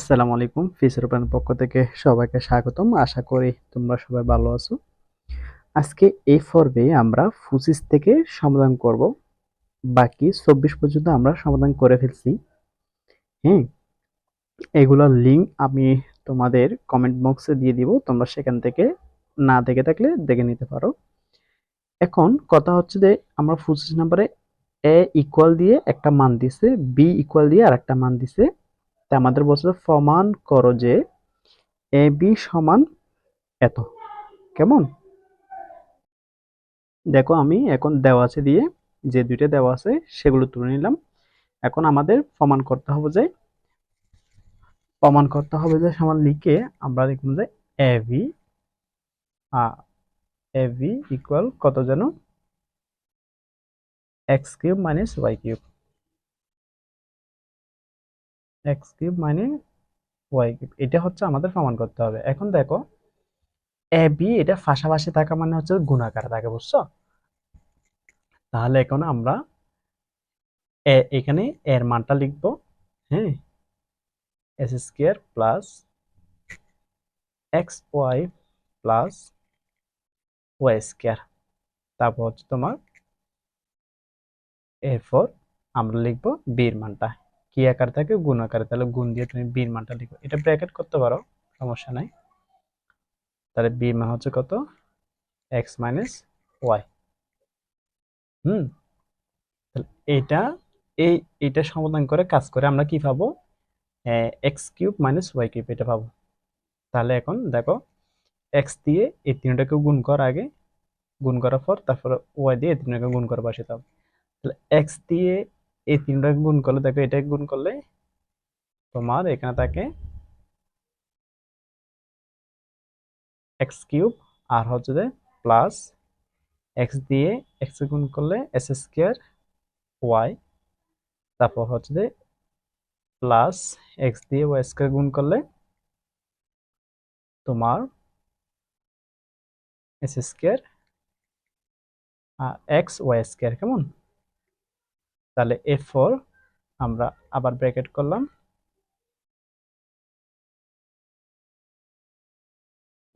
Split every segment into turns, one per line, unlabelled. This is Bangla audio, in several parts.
আসসালামু আলাইকুম, ফিসের ওপেনের পক্ষ থেকে সবাইকে স্বাগতম। আশা করি তোমরা সবাই ভালো আছো। আজকে এই পর্বে আমরা পঁচিশ থেকে সমাধান করব। বাকি চব্বিশ পর্যন্ত আমরা সমাধান করে ফেলছি। হ্যাঁ এগুলোর লিঙ্ক আমি তোমাদের কমেন্ট বক্সে দিয়ে দিব। তোমরা সেখান থেকে না দেখে থাকলে দেখে নিতে পারো। এখন কথা হচ্ছে যে, আমরা পঁচিশ নাম্বারে এ ইকুয়াল দিয়ে একটা মান দিছে বি ইকুয়াল দিয়ে আর একটা মান দিছে। তা আমাদের বলছে প্রমাণ করো যে এ বি সমান এত। কেমন? দেখো আমি এখন দেওয়া আছে দিয়ে যে দুইটা দেওয়া আছে সেগুলো তুলে নিলাম। এখন আমাদের প্রমাণ করতে হবে যে, প্রমাণ করতে হবে যে সমান লিখে আমরা দেখুন যে A B A B equal কত যেন? X cube minus Y cube. X cube মানে ওয়াই কিউব। এটা হচ্ছে আমাদের প্রমাণ করতে হবে। এখন দেখো, এ বি এটা পাশাপাশি থাকা মানে হচ্ছে গুণাকার থাকে, বুঝছ? তাহলে এখন আমরা এ, এখানে এর মানটা লিখব হ্যাঁ? X square plus X Y plus Y square. তারপর হচ্ছে তোমার এরপর আমরা লিখব বির মানটা। কি আকার থাকে, গুণ আকারে। তাহলে গুণ দিয়ে তুমি বির মানটা লিখো। এটা ব্র্যাকেট করতে পারো, সমস্যা নাই। তাহলে বি মান হচ্ছে কত? এক্স মাইনাস ওয়াই হুম? তাহলে এইটা, এই এটা সমাধান করে কাজ করে আমরা কি পাবো? X cube minus Y cube এটা পাবো। তাহলে এখন দেখো এক্স দিয়ে এই তিনটাকে গুণ কর আগে, গুণ করার পর তারপর ওয়াই দিয়ে এই তিনটাকে গুণ করে বসাতে তাহলে এক্স দিয়ে এই তিনটাকে গুণ করলে, দেখো এটাকে গুণ করলে তোমার এখানে থাকে এক্স কিউব, আর হচ্ছে যে প্লাস এক্স দিয়ে এক্স গুণ করলে এস স্কোয়ার ওয়াই তারপর হচ্ছে যে প্লাস এক্স দিয়ে ওয়াই স্কোয়ার গুণ করলে তোমার এস স্কোয়ার আর এক্স ওয়াই স্কোয়ার কেমন? তাহলে এরপর আমরা আবার ব্র্যাকেট করলাম।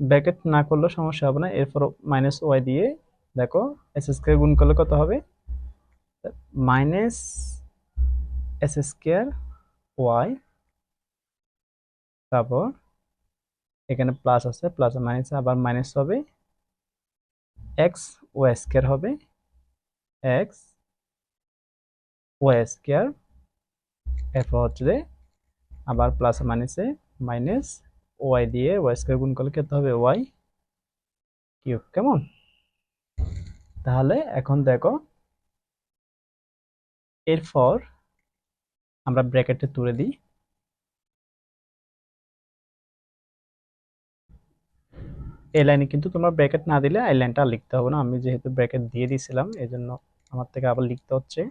ব্র্যাকেট না করলেও সমস্যা হবে না এরপর মাইনাস ওয়াই দিয়ে দেখো এস স্কোয়ার গুণ করলে কত হবে? মাইনাস এস স্কোয়ার ওয়াই তারপর এখানে প্লাস আছে প্লাস মাইনাস আবার মাইনাস হবে। এক্স ওয়াই স্কোয়ার হবে। এক্স ওয়াই স্কোয়ার এরপর হচ্ছে যে আবার প্লাস মাইনাসে মাইনাস ওয়াই দিয়ে ওয়াই স্কোয়ার গুণ করলে কত হবে? ওয়াই কিউব কেমন? তাহলে এখন দেখো, এরপর আমরা ব্র্যাকেটে তুলে দিই। এই লাইনে কিন্তু তোমার ব্র্যাকেট না দিলে, এই লাইনটা লিখতে হবে না। আমি যেহেতু ব্র্যাকেট দিয়ে দিয়েছিলাম এই জন্য আমার থেকে আবার লিখতে হচ্ছে।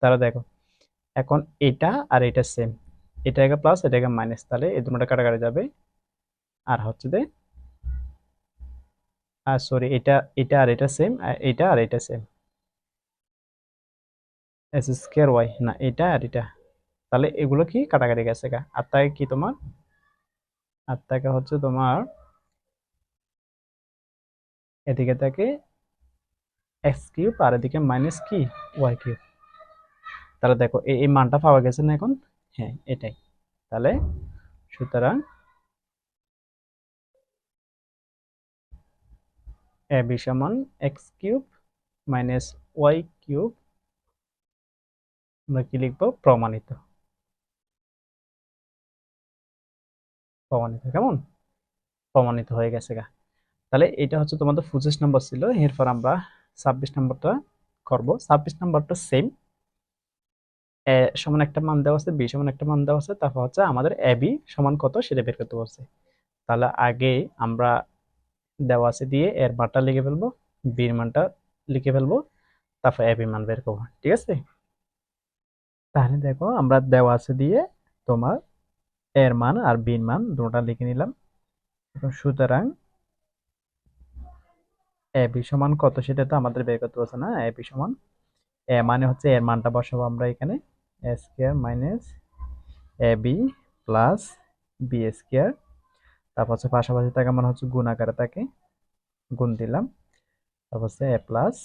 তাহলে দেখো, এখন এটা আর এটা সেম এটা একটা প্লাস এটা একটা মাইনাস তাহলে এই দুটোটা কাটাকাটি যাবে। আর হচ্ছে যে, আর সরি এটা এটা আর এটা সেম এটা আর এটা সেম এস স্কোয়ার ওয়াই না, এটা আর এটা। তাহলে এগুলো কি কাটাকাটি গেছে গা? আর তাই কি তোমার? আর তাকে হচ্ছে তোমার, এদিকে থাকে এক্স কিউব আর এদিকে মাইনাস কি? ওয়াই কিউব তাহলে দেখো এই মানটা পাওয়া গেছে না এখন? হ্যাঁ এটাই। তাহলে সুতরাং এ বি সমান X cube minus Y cube আমরা কি লিখব? প্রমাণিত। প্রমাণিত, কেমন? প্রমাণিত হয়ে গেছে গা। তাহলে এটা হচ্ছে তোমাদের পঁচিশ নম্বর ছিল, এরপর আমরা ছাব্বিশ নম্বরটা করব। ছাব্বিশ নম্বরটা সেম এ সমান একটা মান দেওয়া আছে, বি সমান একটা মান দেওয়া আছে, তারপর হচ্ছে আমাদের এ বি সমান কত সেটা বের করতে বলছে। তাহলে আগে আমরা দেওয়া আছে দিয়ে এর মানটা লিখে ফেলব, বির মানটা লিখে ফেলব, তারপর এ বি মান বের করব, ঠিক আছে? তাহলে দেখো আমরা দেওয়া আছে দিয়ে তোমার এর মান আর বির মান দুটা লিখে নিলাম। সুতরাং এ বি সমান কত সেটা তো আমাদের বের করতে পারছে না, এ বি সমান, এ মানে হচ্ছে এর মানটা বসাবো আমরা এখানে। A square minus A B plus B square. তারপর হচ্ছে পাশাপাশি থাকা মানে হচ্ছে গুণ আকারে থাকে গুণ দিলাম। তারপর হচ্ছে এ প্লাস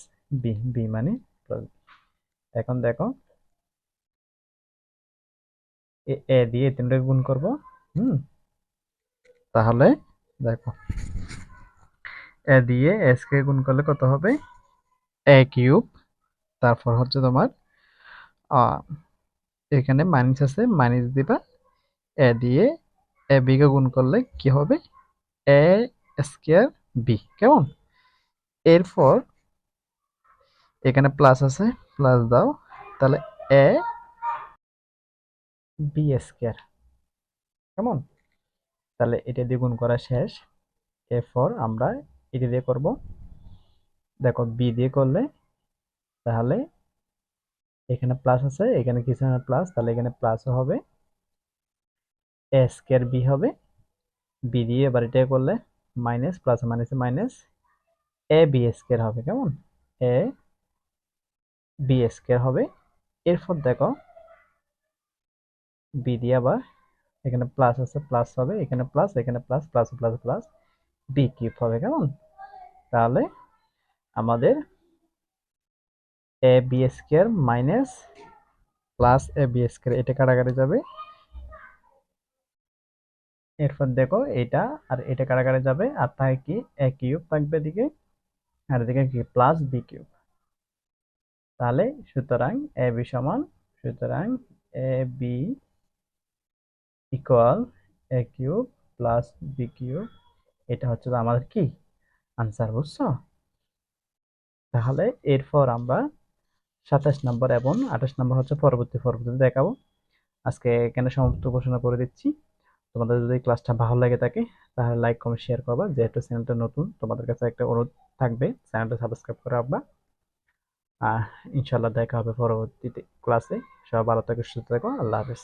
বি বি মানে এখন দেখো, এ দিয়ে তিনটাকে গুণ করব, হুম? তাহলে দেখো, এ দিয়ে এস কে গুণ করলে কত হবে? A cube. তারপর হচ্ছে তোমার এখানে মাইনাস আছে মাইনাস দিবা এ দিয়ে এ বি কে গুণ করলে কি হবে? এ স্কোয়ার বি কেমন? এরপর এখানে প্লাস আছে প্লাস দাও, তাহলে এ বি স্কোয়ার কেমন? তাহলে এটা দিয়ে গুণ করা শেষ, এরপর আমরা এটা দিয়ে করব, দেখো বি দিয়ে করলে, তাহলে এখানে প্লাস আছে, এখানে কিছু না প্লাস তাহলে এখানে প্লাসও হবে। এ স্কোয়ার বি হবে। বি দিয়ে এবার এটা করলে minus plus minus minus A B square হবে, কেমন? এ বি স্কোয়ার হবে। এরপর দেখো বি দিয়ে আবার এখানে প্লাস আছে প্লাস হবে, এখানে প্লাস এখানে plus plus plus plus B cube হবে, কেমন? তাহলে আমাদের A B square minus plus A B square এটা কাটাকাটি যাবে। এরপর দেখো এটা, আর এটা কাটাকাটি যাবে, আর তাই কি? এ কিউব থাকবে এদিকে, আর এদিকে কি? প্লাস বি কিউব তাহলে সুতরাং এ বি সমান, সুতরাং A B equal A cube plus B cube এটা হচ্ছে আমাদের কি? আনসার বুঝছ? তাহলে এরপর আমরা সাতাশ নম্বর এবং আঠাশ নম্বর হচ্ছে পরবর্তী পরবর্তীতে দেখাবো। আজকে এখানে সমাপ্ত ঘোষণা করে দিচ্ছি। তোমাদের যদি ক্লাসটা ভালো লাগে থাকে, তাহলে লাইক কমেন্ট শেয়ার করবা। যেহেতু চ্যানেলটা নতুন, তোমাদের কাছে একটা অনুরোধ থাকবে চ্যানেলটা সাবস্ক্রাইব করে রাখবা। ইনশাল্লাহ দেখা হবে পরবর্তীতে ক্লাসে সবাই ভালো থাকো, সুস্থ থাকো। আল্লাহ হাফেজ।